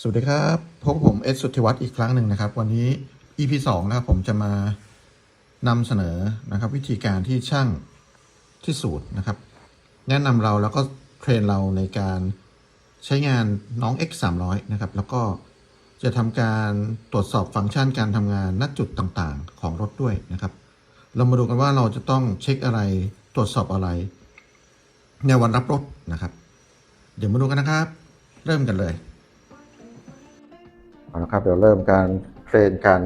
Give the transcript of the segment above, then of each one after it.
สวัสดีครับพบผมเอสสุทธิวัฒน์อีกครั้งหนึ่งนะครับ วันนี้ EP 2นะครับผมจะมานำเสนอนะครับ วิธีการที่ช่างที่สูตรนะครับ แนะนำเราแล้วก็เทรนเราในการใช้งานน้อง X 3 0 0นะครับ แล้วก็จะทำการตรวจสอบฟังก์ชันการทำงานณจุดต่างๆ ของรถด้วยนะครับ เรามาดูกันว่าเราจะต้องเช็คอะไรตรวจสอบอะไร ในวันรับรถนะครับ เดี๋ยวมาดูกันนะครับ เริ่มกันเลย เอาละครับเดี๋ยวเริ่มการเทรนการ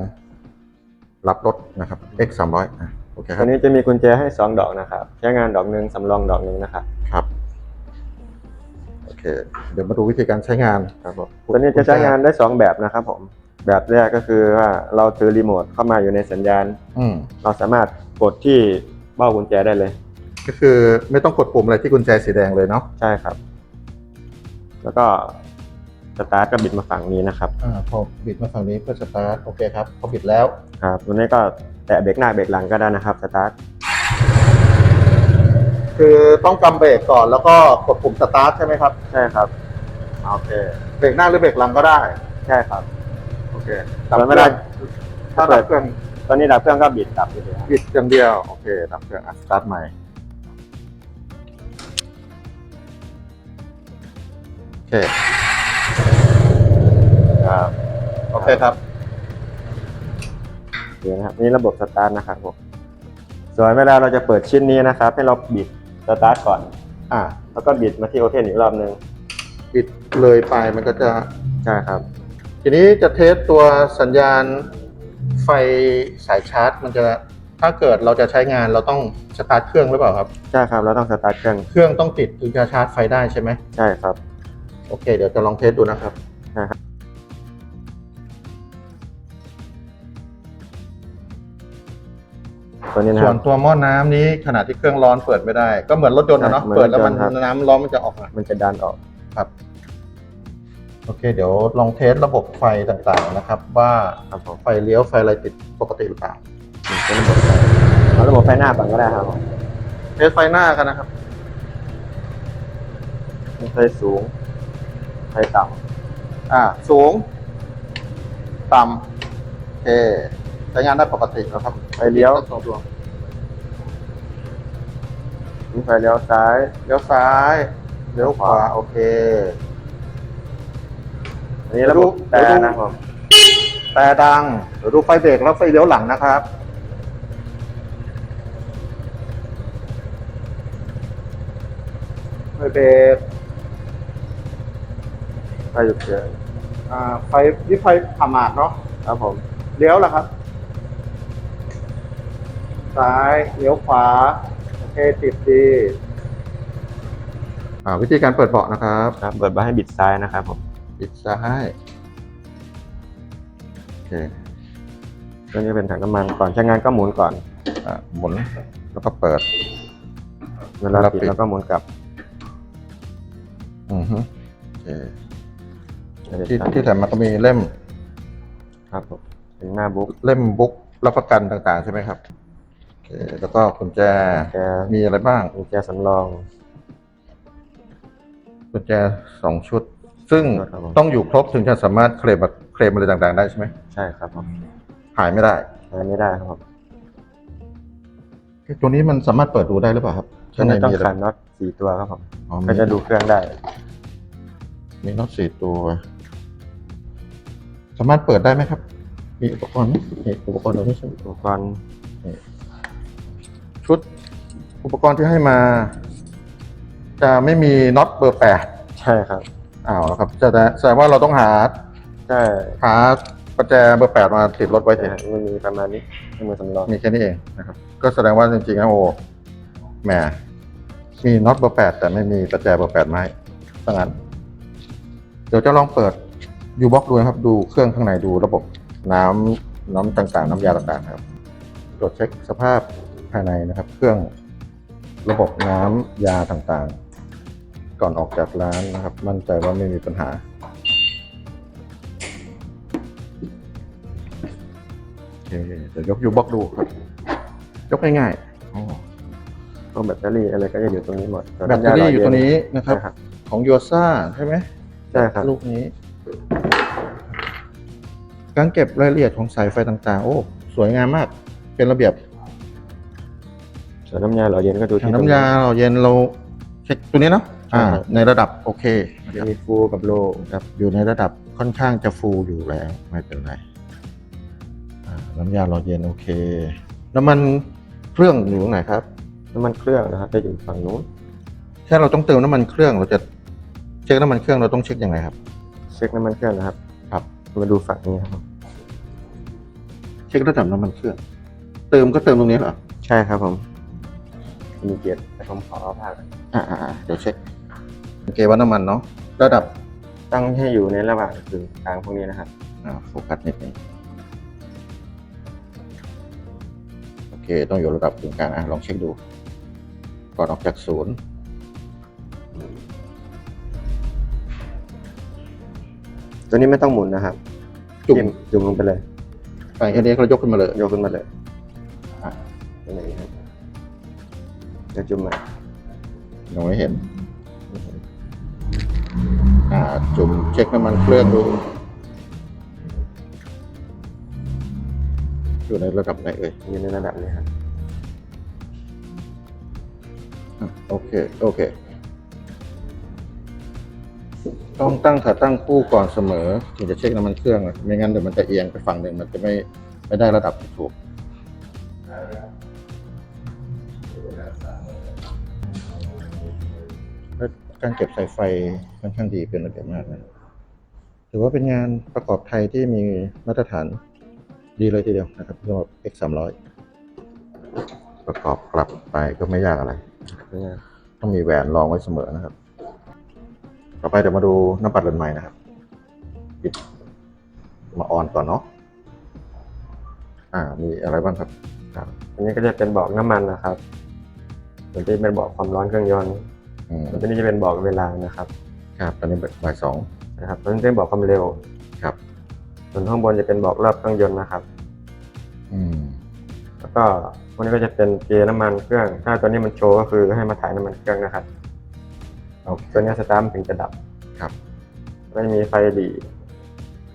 รับรถนะครับ X 3 0 0อะโอเคคตัรัวบนี้จะมีกุญแจให้ 2 ดอกนะครับ ใช้งานดอกหนึ่งสำรองดอกหนึ่งนะครับครับโอเค เดี๋ยวมาดูวิธีการใช้งานครับผมตัวนี้จะใช้งานได้ 2 แบบนะครับผม แบบแรกก็คือว่าเราถือรีโมทเข้ามาอยู่ในสัญญาณ อืมเราสามารถกดที่เบ้ากุญแจได้เลย ก็คือไม่ต้องกดปุ่มอะไรที่กุญแจสีแดงเลยเนาะใช่ครับ แล้วก็ สตาร์ทก็บิดมาฝั่งนี้นะครับอ่าพอบิดมาฝั่งนี้เพื่อสตาร์ทโอเคครับพอบิดแล้วครับตัวนี้ก็แตะเบรกหน้าเบรกหลังก็ได้นะครับสตาร์ทคือต้องกำเบรกก่อนแล้วก็กดปุ่มสตาร์ทใช่ไหมครับใช่ครับโอเคเบรกหน้าหรือเบรกหลังก็ได้ ใช่ครับโอเคแต่มันไม่ได้ถ้าดับเครื่องตอนนี้ดับเครื่องก็บิดดับไปเลยครับบิดอย่างเดียวโอเคดับเครื่องอะสตาร์ทใหม่โอเค ครับโอเคครับเดี๋ยวนะครับนี่ระบบสตาร์ทนะครับผมส่วนเวลาเราจะเปิดชิ้นนี้นะครับ ให้เราบิดสตาร์ทก่อน อ่า แล้วก็บิดมาที่โอเพนอีกรอบหนึ่งปิดเลยไปมันก็จะใช่ครับ ทีนี้จะเทสตัวสัญญาณไฟสายชาร์จ มันจะถ้าเกิดเราจะใช้งานเราต้องสตาร์ทเครื่องหรือเปล่าครับใช่ครับเราต้องสตาร์ทเครื่องเครื่องต้องติดถึงจะชาร์จไฟได้ใช่ไหมใช่ครับ โอเค เดี๋ยวจะลองเทสดูนะครับนะครับ ตัวนี้นะส่ควรันบ ตัวหม้อน้ำนี้ขณะที่เครื่องร้อนเปิดไม่ได้ ก็เหมือนรถยนต์นะเนาะใช่เหมือนเปิดแล้วมันรถยนต์ครับ น้ำร้อนมันจะออกมามันจะดันออก ครับ โอเค เดี๋ยวลองเทสระบบไฟต่างๆนะครับ ว่าครับผมไฟเลี้ยวไฟอะไรติดปกติหรือเปล่านี่เป็นระบบไฟเอาระบบไฟหน้าก่อนก็ได้ครับผมเทสไฟหน้ากันนะครับ ไฟสูง ไฟต่อ่า สูง ต่ำโอเคใช้งานได้ปกติแล้วครับำไฟเลี้ยวสองดวงมีไฟเลี้ยวซ้าย เลี้ยวซ้าย เลี้ยวขวา โอเค อันนี้ระบบเดี๋แต่ยวดูนะครับผมแต่ดังเดี๋ยวดูไฟเบรกแล้วไฟเลี้ยวหลังนะครับไฟเบรกไฟหยุดเกินอ่าไฟนี่ไฟผ่าหมากเนาะ ครับผม เลี้ยวแล้วครับ ซ้ายเลี้ยวขวา โอเคติดดีอ่าวิธีการเปิดเบาะนะครับครับเปิดมาให้บิดซ้ายนะครับผมปิดซ้ายโอเคตัวนี้เป็นถังน้ำมันก่อนใช้งานก็หมุนก่อน อ่าหมุนแล้วก็เปิด เวลาเวลาปิปิดดแล้วก็หมุนกลับ อือฮึโอเคไม่ได้ที่ตั้งที่แถมมาก็มีเล่ม ครับผมเป็นหน้าบุ๊กเล่มบุ๊กรับประกันต่างๆใช่ไหมครับโอเค แล้วก็กุญแจแกมีอะไรบ้างกุญแจสำรองกุญแจสองชุด ซึ่งครับผม ต้องอยู่ครบถึงจะสามารถเคลมเคลมอะไรต่างๆ ได้ใช่ไหมใช่ครับผมหายไม่ได้ใช้ไม่ได้ครับผมตัวนี้มันสามารถเปิดดูได้หรือเปล่าครับตัวข้างในนี้ต้องมีอะไรขันน็อตสี่ตัวครับผมอ๋อก็จะดูเครื่องได้ มีน็อตสี่ตัว สามารถเปิดได้ไหมครับ มีอุปกรณ์ไหมมีอุปกรณ์เราไม่ใช่อุปกรณ์ ชุดอุปกรณ์ที่ให้มา จะไม่มีน็อตเบอร์แปดใช่ครับอ้าวแล้วครับจะแสดงว่าเราต้องหาใช่หาประแจเบอร์แปดมาติดรถไว้ใช่เถอะมันมีประมาณนี้เครื่องมือสำรองมีแค่นี้เองนะครับ ก็แสดงว่าจริงๆนะโอ้แหมมีน็อตเบอร์แปดแต่ไม่มีประแจเบอร์แปดไม้ดังนั้น เดี๋ยวจะลองเปิดยูบ็อกดูนะครับ ดูเครื่องข้างในดูระบบน้ำน้ำต่างๆ น้ำยาต่างๆนะครับ ตรวจเช็คสภาพ ภายในนะครับ เครื่องระบบน้ำยาต่างๆ ก่อนออกจากร้านนะครับ มั่นใจว่าไม่มีปัญหา โอเคเดี๋ยวยกยูบ็อกดูครับ ยกง่ายๆอ๋อพวกแบตเตอรี่อะไรก็จะอยู่ตรงนี้หมดแบตเตอรี่อยู่ตัวนี้นะครับใช่ครับของโยซ่าใช่ไหมใช่ครับลูกนี้การเก็บรายละเอียดของสายไฟต่างๆ โอ้ สวยงามมาก เป็นระเบียบ ส่วนน้ำยาหล่อเย็นก็ดูถังที่น้ำยาเราเย็นเราเช็คตัวนี้เนาะอ่า ในระดับโอเคตรงนะครับนี้มีฟูกับโลครับอยู่ในระดับค่อนข้างจะฟูอยู่แล้วไม่เป็นไรอ่าน้ำยาหล่อเย็นโอเค น้ำมันเครื่องอยู่ตรงไหนครับ น้ำมันเครื่องนะครับจะอยู่ฝั่งนู้นถ้าเราต้องเติมน้ำมันเครื่องเราจะเช็คน้ำมันเครื่องเราต้องเช็คยังไงครับ เช็คน้ำมันเครื่องนะครับครับ มาดูฝั่งนี้ครับเช็คระดับน้ำมันเครื่อง เติมก็เติมตรงนี้เหรอใช่ครับผม มีเกียรติแต่ผมขอเอาผ้าก่อนอ่าอ่าเดี๋ยวเช็คโอเคว่าน้ำมันเนาะระดับตั้งให้อยู่ในระหว่างกึ่งกลางพวกนี้นะครับอ่าโฟกัสนิดนึงโอเคต้องอยู่ระดับกึ่งกลางอะลองเช็คดู ก่อนออกจากศูนย์ตัวนี้ไม่ต้องหมุนนะครับจุ่มจิ้จุ่มลงไปเลยไปแค่นี้เรายกขึ้นมาเลย ยกขึ้นมาเลยอะตรงไหนครับ เดี๋ยวจุ่มมายังไม่เห็น อ่า จุ่มเช็คน้ำมันเครื่องดู อยู่ในระดับไหนเอ่ยอยู่ในระดับนี้ครับอะโอเค โอเค ต้องตั้งขาตั้งคู่ก่อนเสมอ ถึงจะเช็คน้ำมันเครื่องอะไม่งั้นเดี๋ยวมันจะเอียงไปฝั่งหนึ่งมันจะไม่ไม่ได้ระดับที่ถูก แล้วการเก็บสายไฟค่อนข้างดีเป็นระเบียบมากนะถือว่าเป็นงานประกอบไทยที่มีมาตรฐานดีเลยทีเดียวนะครับสำหรับ X 3 0 0ประกอบกลับไปก็ไม่ยากอะไรต้องมีแหวนรองไว้เสมอนะครับ ต่อไปเดี๋ยวมาดูน้ำปัดเรือนใหม่นะครับปิดมาออนก่อนเนาะอ่า มีอะไรบ้างครับครับ อันนี้ก็จะเป็นบอกน้ำมันนะครับ ส่วนที่เป็นบอกความร้อนเครื่องยนต์อืมส่วนที่นี้จะเป็นบอกเวลานะครับครับตอนนี้บ่ายสองนะครับส่วนนี้เป็นบอกความเร็ว ครับส่วนข้างบนจะเป็นบอกรอบเครื่องยนต์นะครับ อืมแล้วก็พวกนี้ก็จะเป็นเกยร์น้ำมันเครื่อง ถ้าตัวนี้มันโชว์ก็คือให้มาถ่ายน้ำมันเครื่องนะครับ โอเคตัวนี้สตาร์ทมันถึงจะดับครับไม่มีไฟดี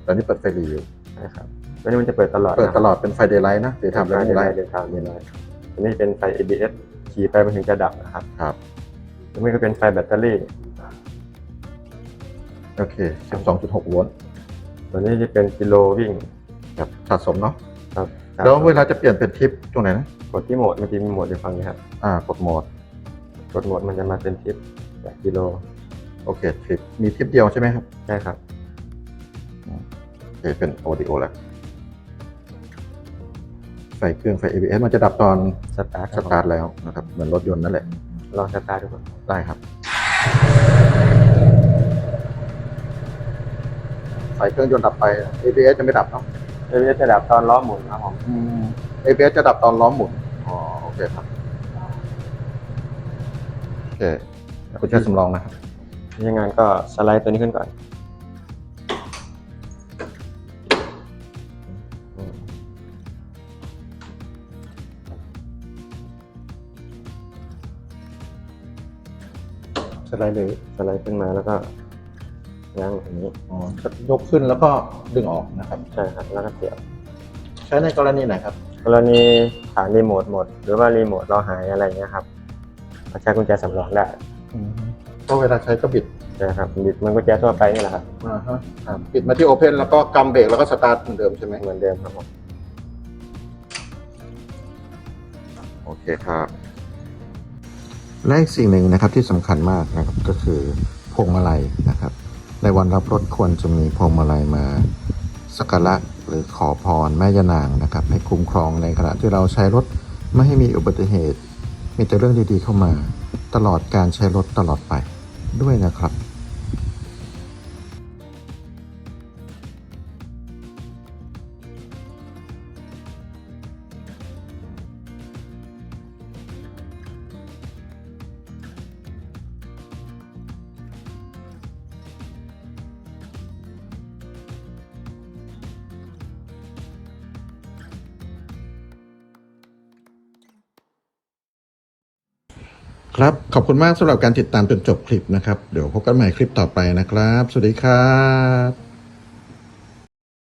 ตอนนี้เปิดไฟรีอยู่นะครับตัวนี้มันจะเปิดตลอดเปิดตลอดเป็นไฟเดย์ไลท์นะเดี๋ยวทำไฟแล้วเดไม่ย์ไลไลท์ท์เดย์ไทม์เดย์ไลท์ตัวนี้เป็นไฟ ABS ขี่ไปมันถึงจะดับนะครับครับตัวนี้ก็เป็นไฟแบตเตอรี่ โอเค 12.6 โวลต์ตัวนี้จะเป็นกิโลวิ่งครับสะสมเนาะครับแล้วเวลาจะเปลี่ยนเป็นทิปตรงไหนนะกดที่โหมดเมื่อกี้มีโหมดอยู่ฝั่งนี้ครับอ่ากดโหมด กดโหมดมันจะมาเป็นทิปแบบกิโล โอเคทิปมีทิปเดียวใช่ไหมครับใช่ครับโอเคเป็นโอดิโอแล้ว ไฟเครื่องไฟ ABS มันจะดับตอนสตาร์ทสตาร์ทแล้วนะครับ เหมือนรถยนต์นั่นแหละ ลองสตาร์ทดูก่อนได้ครับไฟเครื่องยนต์ดับไป ABS จะไม่ดับเนาะเอเจะดับตอนล้อหมุนครับผมอืม ABS จะดับตอนล้อหมุน อ๋อ โอเคครับ โอเคคุณใช้สำรองนะครับยังงานก็สไลด์ตัวนี้ขึ้นก่อน ไลด์เลยสไลด์ขึ้นมาแล้วก็ง้างอย่างนี้อ๋อยกขึ้นแล้วก็ดึงออกนะครับ ใช่ครับแล้วก็เสียบใช้ในกรณีไหนครับ กรณีขารีโมทหมด หรือว่ารีโมทเราหายอะไรเงี้ยครับเราใช้กุญแจสำรองได้ก็เวลาใช้ก็บิดใช่ครับบิดเหมันกุญแจทั่วไปนี่แหละครับอ่าฮะครับบิดมาที่โอเพนแล้วก็กำเบรกแล้วก็สตาร์ทเหมือนเดิมใช่ไหมเหมือนเดิมครับผมโอเคครับ และอีกสิ่งหนึ่งนะครับที่สำคัญมากนะครับก็คือพวงมาลัยนะครับ ในวันรับรถควรจะมีพวงมาลัยมาสักการะหรือขอพรแม่ยานางนะครับ ให้คุ้มครองในขณะที่เราใช้รถไม่ให้มีอุบัติเหตุ มีแต่เรื่องดีๆเข้ามา ตลอดการใช้รถตลอดไปด้วยนะครับ ครับ ขอบคุณมากสำหรับการติดตามจนจบคลิปนะครับ เดี๋ยวพบกันใหม่คลิปต่อไปนะครับ สวัสดีครับ